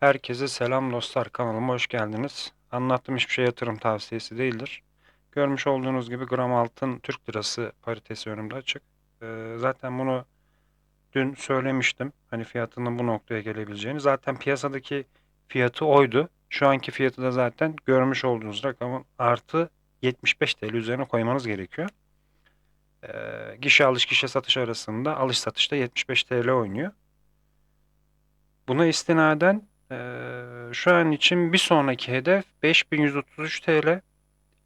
Herkese selam dostlar. Kanalıma hoş geldiniz. Anlattığım hiçbir şey yatırım tavsiyesi değildir. Görmüş olduğunuz gibi gram altın Türk lirası paritesi önümde açık. Ee, zaten bunu dün söylemiştim. Hani fiyatının bu noktaya gelebileceğini. Zaten piyasadaki fiyatı oydu. Şu anki fiyatı da zaten görmüş olduğunuz rakamın artı 75 TL üzerine koymanız gerekiyor. Ee, gişe alış gişe satış arasında alış satışta 75 TL oynuyor. Buna istinaden eee, şu an için bir sonraki hedef 5133 TL.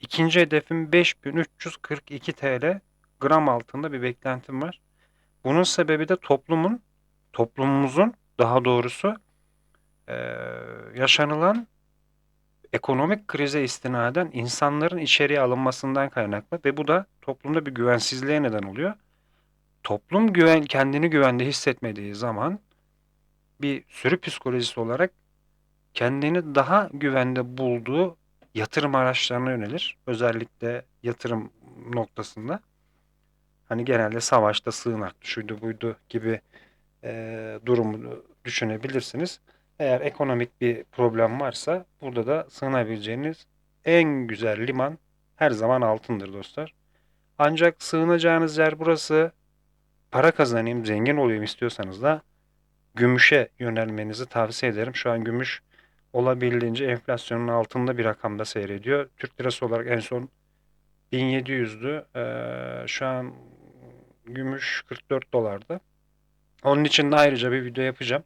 İkinci hedefim 5342 TL. Gram altında bir beklentim var. Bunun sebebi de toplumun, toplumumuzun daha doğrusu eee, yaşanılan ekonomik krize istinaden insanların içeriye alınmasından kaynaklı ve bu da toplumda bir güvensizliğe neden oluyor. Toplum güven kendini güvende hissetmediği zaman bir sürü psikolojisi olarak kendini daha güvende bulduğu yatırım araçlarına yönelir. Özellikle yatırım noktasında. Hani genelde savaşta sığınak, şuydu buydu gibi e, durumu düşünebilirsiniz. Eğer ekonomik bir problem varsa burada da sığınabileceğiniz en güzel liman her zaman altındır dostlar. Ancak sığınacağınız yer burası para kazanayım, zengin olayım istiyorsanız da gümüşe yönelmenizi tavsiye ederim. Şu an gümüş olabildiğince enflasyonun altında bir rakamda seyrediyor. Türk lirası olarak en son 1700'dü. Ee, şu an gümüş 44 dolarda. Onun için de ayrıca bir video yapacağım.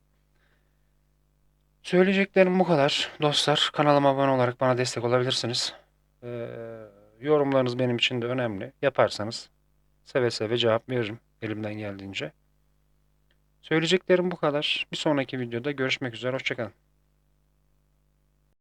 Söyleyeceklerim bu kadar. Dostlar kanalıma abone olarak bana destek olabilirsiniz. Ee, yorumlarınız benim için de önemli. Yaparsanız seve seve cevap veririm elimden geldiğince. Söyleyeceklerim bu kadar. Bir sonraki videoda görüşmek üzere. Hoşçakalın.